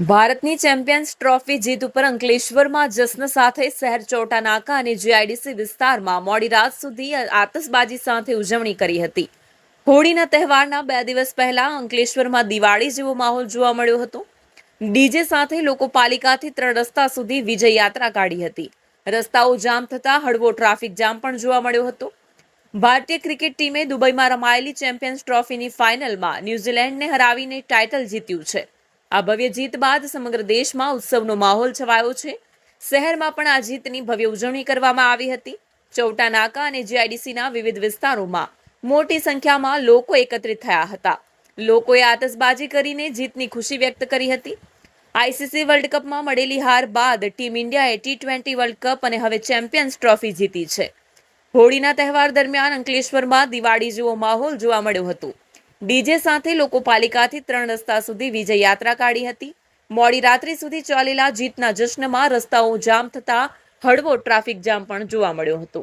ભારતની champions trophy જીત ઉપર અંકલેશ્વરમાં જશ્ન સાથે શહેર ચોટા નાકા અને જીઆઈડીસી વિસ્તારમાં મોડી રાત સુધી આતશબાજી સાથે ઉજવણી કરી હતી. હોળીના તહેવારના બે દિવસ પહેલા અંકલેશ્વરમાં દિવાળી જેવો માહોલ જોવા મળ્યો હતો. ડીજે સાથે લોકો પાલિકાથી ત્રણ રસ્તા સુધી વિજય યાત્રા કાઢી હતી. રસ્તાઓ જામ થતાં હળવો ટ્રાફિક જામ પણ જોવા મળ્યો હતો. ભારતીય ક્રિકેટ ટીમે દુબઈમાં રમાયેલી ચેમ્પિયન્સ ટ્રોફીની ફાઇનલમાં ન્યૂઝીલેન્ડને હરાવીને ટાઇટલ જીત્યું છે. આ ભવ્ય જીત બાદ સમગ્ર દેશમાં ઉત્સવનો માહોલ છવાયો છે. શહેરમાં પણ આ જીતની ભવ્ય ઉજવણી કરવામાં આવી હતી. ચૌટા નાકા અને જીઆઈડીસીના વિવિધ વિસ્તારોમાં મોટી સંખ્યામાં લોકો એકત્રિત થયા હતા. લોકોએ આતશબાજી કરીને જીતની ખુશી વ્યક્ત કરી હતી. આઈસીસી વર્લ્ડ કપમાં મળેલી હાર બાદ ટીમ ઇન્ડિયાએ ટી ટ્વેન્ટી વર્લ્ડ કપ અને હવે ચેમ્પિયન્સ ટ્રોફી જીતી છે. હોળીના તહેવાર દરમિયાન અંકલેશ્વરમાં દિવાળી જેવો માહોલ જોવા મળ્યો હતો. ડીજે સાથે લોકો પાલિકાથી ત્રણ રસ્તા સુધી વિજય યાત્રા કાઢી હતી. મોડી રાત્રિ સુધી ચાલેલા જીતના જશ્નમાં રસ્તાઓ જામ થતા હળવો ટ્રાફિક જામ પણ જોવા મળ્યો હતો.